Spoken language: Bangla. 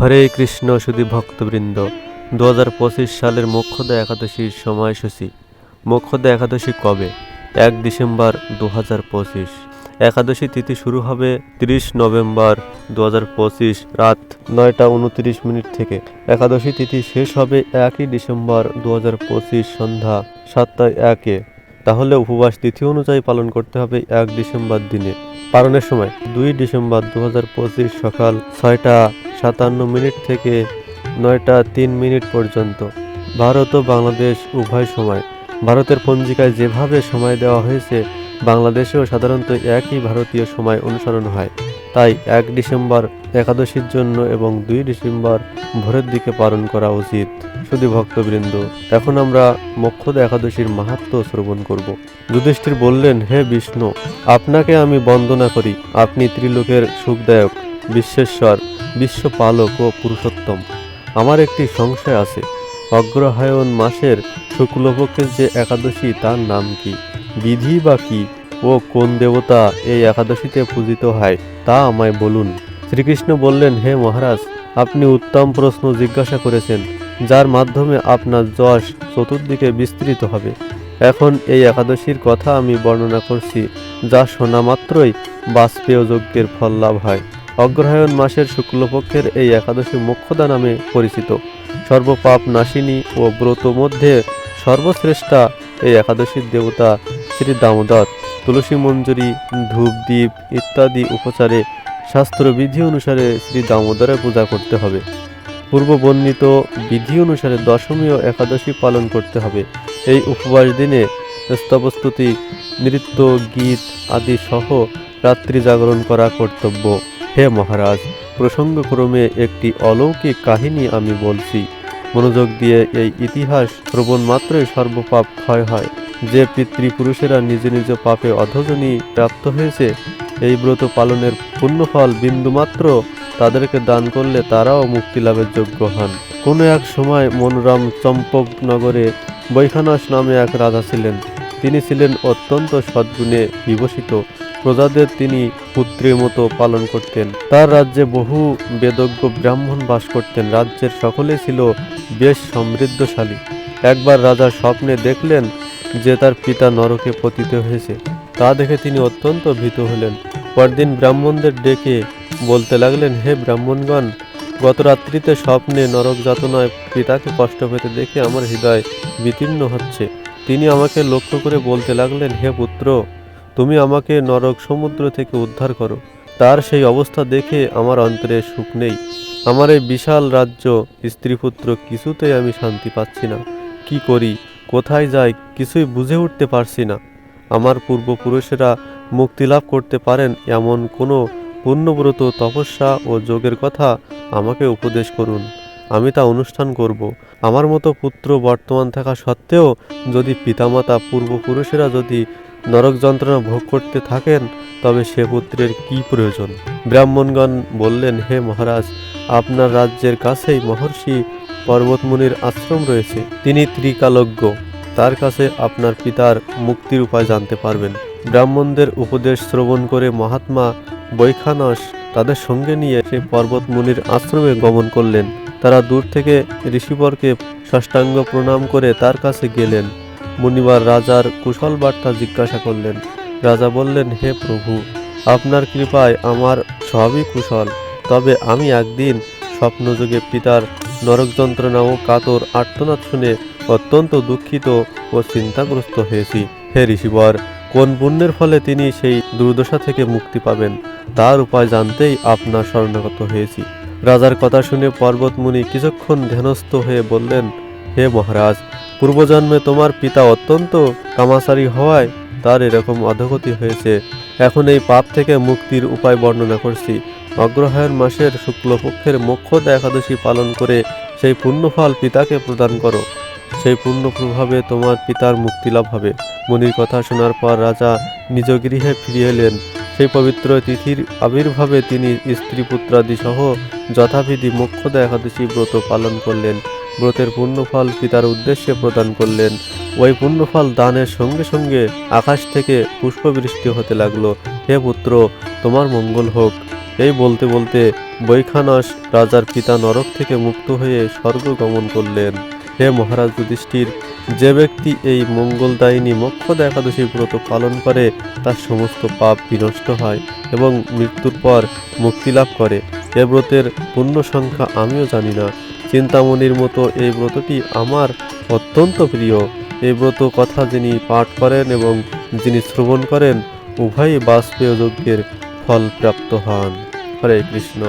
হরে কৃষ্ণ সুধী ভক্তবৃন্দ দু হাজার পঁচিশ সালের মোক্ষদা একাদশীর সময়সূচি। মোক্ষদা একাদশী কবে? এক ডিসেম্বর দু হাজার পঁচিশ। একাদশী তিথি শুরু হবে তিরিশ নভেম্বর দু হাজার পঁচিশ রাত নয়টা উনত্রিশ মিনিট থেকে। একাদশী তিথি শেষ হবে একই ডিসেম্বর দু হাজার পঁচিশ সন্ধ্যা সাতটায় একে। তাহলে উপবাস তিথি অনুযায়ী পালন করতে হবে এক ডিসেম্বর দিনে। পালনের সময় দুই ডিসেম্বর দু হাজার পঁচিশ সকাল ছয়টা সাতান্ন মিনিট থেকে নয়টা তিন মিনিট পর্যন্ত। ভারত ও বাংলাদেশ উভয় সময়। ভারতের পঞ্জিকায় যেভাবে সময় দেওয়া হয়েছে, বাংলাদেশেও সাধারণত একই ভারতীয় সময় অনুসরণ হয়। তাই এক ডিসেম্বর একাদশীর জন্য এবং দুই ডিসেম্বর ভোরের দিকে পালন করা উচিত। শুধু ভক্তবৃন্দ, এখন আমরা মোক্ষদ একাদশীর মাহাত্ম শ্রবণ করব। যুধিষ্ঠির বললেন, হে বিষ্ণু, আপনাকে আমি বন্দনা করি। আপনি ত্রিলোকের সুখদায়ক, বিশ্বেশ্বর, বিশ্বপালক ও পুরুষোত্তম। আমার একটি সংশয় আছে। অগ্রহায়ণ মাসের শুক্লপক্ষের যে একাদশী, তার নাম কি? বিধি বা কি? ও কোন দেবতা এই একাদশীতে পূজিত হয়? তা আমায় বলুন। শ্রীকৃষ্ণ বললেন, হে মহারাজ, আপনি উত্তম প্রশ্ন জিজ্ঞাসা করেছেন, যার মাধ্যমে আপনার যশ চতুর্দিকে বিস্তৃত হবে। এখন এই একাদশীর কথা আমি বর্ণনা করছি, যা শোনা মাত্রই বাষ্পেয় যজ্ঞের ফল লাভ হয়। অগ্রহায়ণ মাসের শুক্লপক্ষের এই একাদশী মোক্ষদা নামে পরিচিত। সর্বপাপ নাশিনী ও ব্রত মধ্যে সর্বশ্রেষ্ঠা এই একাদশীর দেবতা শ্রী দামোদর। তুলসী মঞ্জুরি ধূপ দ্বীপ ইত্যাদি উপচারে শাস্ত্রবিধি অনুসারে শ্রী দামোদরের পূজা করতে হবে। পূর্ব বর্ণিত বিধি অনুসারে দশমী ও একাদশী পালন করতে হবে। এই উপবাস দিনে স্তবস্তুতি, নৃত্য, গীত আদি সহ রাত্রি জাগরণ করা কর্তব্য। হে মহারাজ, প্রসঙ্গক্রমে একটি অলৌকিক কাহিনী আমি বলছি। মনোযোগ দিয়ে এই ইতিহাস শ্রবণ মাত্রই সর্বপাপ ক্ষয় হয়। যে পিতৃপুরুষেরা নিজ নিজ পাপে অধজনী প্রাপ্ত হয়েছে, এই ব্রত পালনের পুণ্যফল বিন্দুমাত্র তাদেরকে দান করলে তারাও মুক্তি লাভের যোগ্য হন। কোনো এক সময় মনোরম চম্পকনগরে বৈখানস নামে এক রাজা ছিলেন। তিনি ছিলেন অত্যন্ত সদ্গুণে বিভূষিত প্রজাদের তিনি পুত্রের মতো পালন করতেন। তার রাজ্যে বহু বেদজ্ঞ ব্রাহ্মণ বাস করতেন। রাজ্যের সকলে ছিল বেশ সমৃদ্ধশালী। একবার রাজা স্বপ্নে দেখলেন যে তার পিতা নরকে পতিত হয়েছে, তা দেখে তিনি অত্যন্ত ভীত হলেন। পরদিন ব্রাহ্মণদের ডেকে বলতে লাগলেন, হে ব্রাহ্মণগণ, গত রাত্রিতে স্বপ্নে নরক যাতনায় পিতাকে কষ্ট পেতে দেখে আমার হৃদয় বিতীর্ণ হচ্ছে। তিনি আমাকে লক্ষ্য করে বলতে লাগলেন, হে পুত্র, তুমি আমাকে নরক সমুদ্র থেকে উদ্ধার করো। তার সেই অবস্থা দেখে আমার অন্তরে সুখ নেই। আমার এই বিশাল রাজ্য স্ত্রীপুত্র কিছুতেই আমি শান্তি পাচ্ছি না। কি করি? কোথায় যাই কিছুই বুঝে উঠতে পারছি না। আমার পূর্বপুরুষেরা মুক্তি লাভ করতে পারেন এমন কোনো পুণ্যব্রত তপস্যা ও যোগের কথা আমাকে উপদেশ করুন। আমি তা অনুষ্ঠান করব। আমার মতো পুত্র বর্তমান থাকা সত্ত্বেও যদি পিতামাতা পূর্বপুরুষেরা যদি নরক যন্ত্রণা ভোগ করতে থাকেন, তবে সে পুত্রের কি প্রয়োজন? ব্রাহ্মণগণ বললেন, হে মহারাজ, আপনার রাজ্যের কাছেই মহর্ষি পর্বতমুনির আশ্রম রয়েছে। তিনি ত্রিকালজ্ঞ। তার কাছে আপনার পিতার মুক্তির উপায় জানতে পারবেন। ব্রাহ্মণদের উপদেশ শ্রবণ করে মহাত্মা বৈখানস তাদের সঙ্গে নিয়ে সেই পর্বতমুনির আশ্রমে গমন করলেন। তারা দূর থেকে ঋষিবরকে ষষ্ঠাঙ্গ প্রণাম করে তার কাছে গেলেন। মুনিবার রাজার কুশল বার্তা জিজ্ঞাসা করলেন। রাজা বললেন, হে প্রভু, আপনার কৃপায় আমার সবই কুশল। তবে আমি একদিন স্বপ্নযোগে পিতার নরক যন্ত্রণা ও কাতর আর্তনাদ শুনে অত্যন্ত দুঃখিত ও চিন্তাগ্রস্ত হয়েছি। হে ঋষিবর, কোন পুণ্যের ফলে তিনি সেই দুর্দশা থেকে মুক্তি পাবেন, তার উপায় জানতেই আপনার শরণাগত হয়েছি। রাজার কথা শুনে পর্বতমুনি কিছুক্ষণ ধ্যানস্থ হয়ে বললেন, হে মহারাজ, পূর্বজন্মে তোমার পিতা অত্যন্ত কামাচারী হওয়ায় তার এরকম অধগতি হয়েছে। এখন এই পাপ থেকে মুক্তির উপায় বর্ণনা করছি। অগ্রহায়ণ মাসের শুক্লপক্ষের মোক্ষদা একাদশী পালন করে সেই পুণ্যফল পিতাকে প্রদান করো। সেই পুণ্য প্রভাবে তোমার পিতার মুক্তি লাভ হবে। মুনির কথা শোনার পর রাজা নিজ গৃহে ফিরে এলেন। সেই পবিত্র তিথির আবির্ভাবে তিনি স্ত্রী পুত্রাদি সহ যথাবিধি মোক্ষদা একাদশী ব্রত পালন করলেন। ব্রতের পুণ্যফল পিতার উদ্দেশ্যে প্রদান করলেন। ওই পুণ্যফল দানের সঙ্গে সঙ্গে আকাশ থেকে পুষ্পবৃষ্টি হতে লাগল। হে পুত্র, তোমার মঙ্গল হোক। এই বলতে বলতে বৈখানস রাজার পিতা নরক থেকে মুক্ত হয়ে স্বর্গ গমন করলেন। হে মহারাজ যুধিষ্ঠির, যে ব্যক্তি এই মঙ্গলদায়িনী মোক্ষদা একাদশী ব্রত পালন করে, তার সমস্ত পাপ বিনষ্ট হয় এবং মৃত্যুর পর মুক্তি লাভ করে। এ ব্রতের পূর্ণ সংখ্যা আমিও জানি না। চিন্তামণির মতো এই ব্রতটি আমার অত্যন্ত প্রিয়। এই ব্রত কথা যিনি পাঠ করেন এবং যিনি শ্রবণ করেন, উভয়ই বাষ্পেয় যজ্ঞের ফল প্রাপ্ত হন। হরে কৃষ্ণ